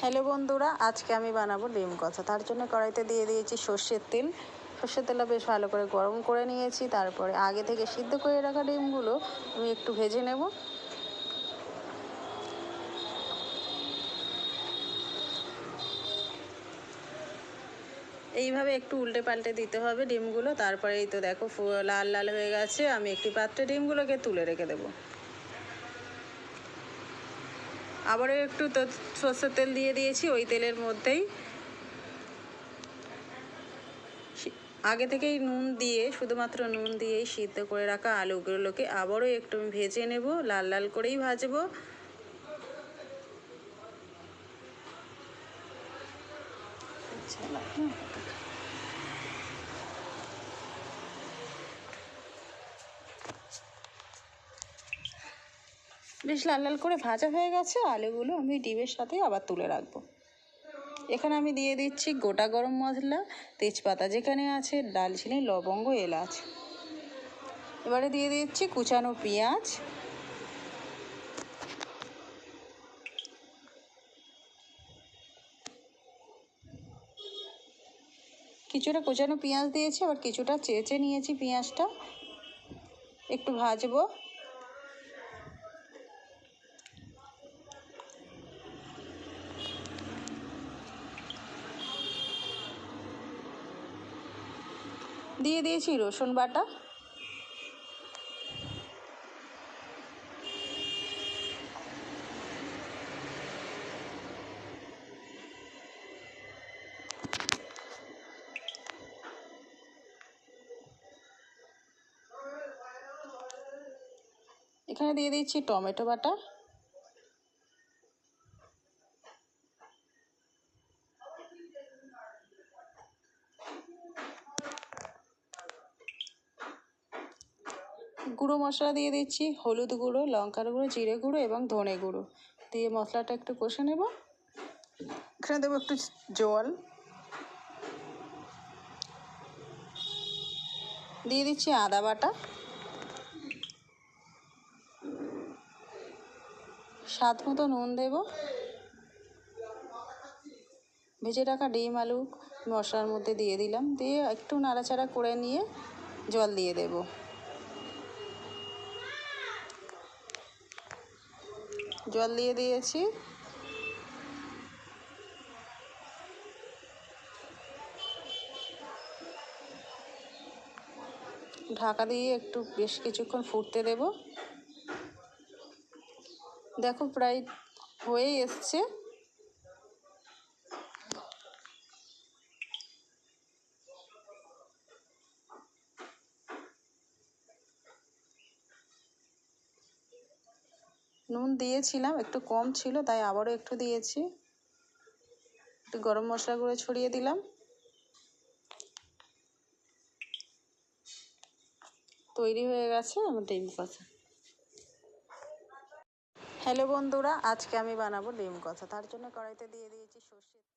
Hello বন্ধুরা, আজকে আমি বানাবো ডিম কষা তার জন্য কড়াইতে দিয়ে দিয়েছি সর্ষের তেল। সর্ষের তেলটা বেশ ভালো করে গরম করে নিয়েছি, তারপরে আগে থেকে সিদ্ধ করে রাখা ডিমগুলো আমি একটু ভেজে নেব। এইভাবে একটু উল্টে পাল্টে দিতে হবে ডিমগুলো। তারপরে এই তো দেখো, লাল লাল হয়ে গেছে। আমি একটি পাত্রে ডিমগুলোকে তুলে রেখে দেবো। আবারও একটু সর্ষের তেল দিয়ে দিয়েছি ওই তেলের মধ্যেই। আগে থেকেই নুন দিয়ে শুধুমাত্র নুন দিয়েই সিদ্ধ করে রাখা আলুগুলোকে আবারও একটু ভেজে নেব লাল লাল করেই ভাজবো। আচ্ছা, বেশ লাল লাল করে ভাজা হয়ে গেছে, আলুগুলো আমি ডিমের সাথে আবার তুলে রাখব। এখানে আমি দিয়ে দিচ্ছি গোটা গরম মশলা, তেজপাতা যেখানে আছে দালচিনি লবঙ্গ, এলাচ। এবারে দিয়ে দিচ্ছি কুচানো পেঁয়াজ। কিছুটা কুচানো পেঁয়াজ দিয়েছি, আবার কিছুটা চেঁচে নিয়েছি পেঁয়াজটা। একটু ভাজবো। দিয়ে দিয়েছি রসুন বাটা। এখানে দিয়ে দিচ্ছি টমেটো বাটা। গুঁড়ো মশলা দিয়ে দিচ্ছি, হলুদ গুঁড়ো, লঙ্কার গুঁড়ো, জিরে গুঁড়ো এবং ধনে গুঁড়ো। দিয়ে মশলাটা একটু কষে নেব। এখানে দেবো একটু জল। দিয়ে দিচ্ছি আদা বাটা। স্বাদ মতো নুন দেব। ভেজে রাখা ডিম, আলু মশলার মধ্যে দিয়ে দিলাম। দিয়ে একটু নাড়াচাড়া করে নিয়ে জল দিয়ে দেবো। জল দিয়ে দিয়েছি। ঢাকা দিয়ে একটু বেশ কিছুক্ষণ ফুটতে দেব। দেখো প্রায় হয়ে এসছে। নুন দিয়েছিলাম, একটু কম ছিল, তাই আবারও একটু দিয়েছি। একটু গরম মশলা গুঁড়ো ছড়িয়ে দিলাম। তৈরি হয়ে গেছে আমার ডিম কষা। হ্যালো বন্ধুরা, আজকে আমি বানাবো ডিম কষা। তার জন্য কড়াইতে দিয়ে দিয়েছি সর্ষে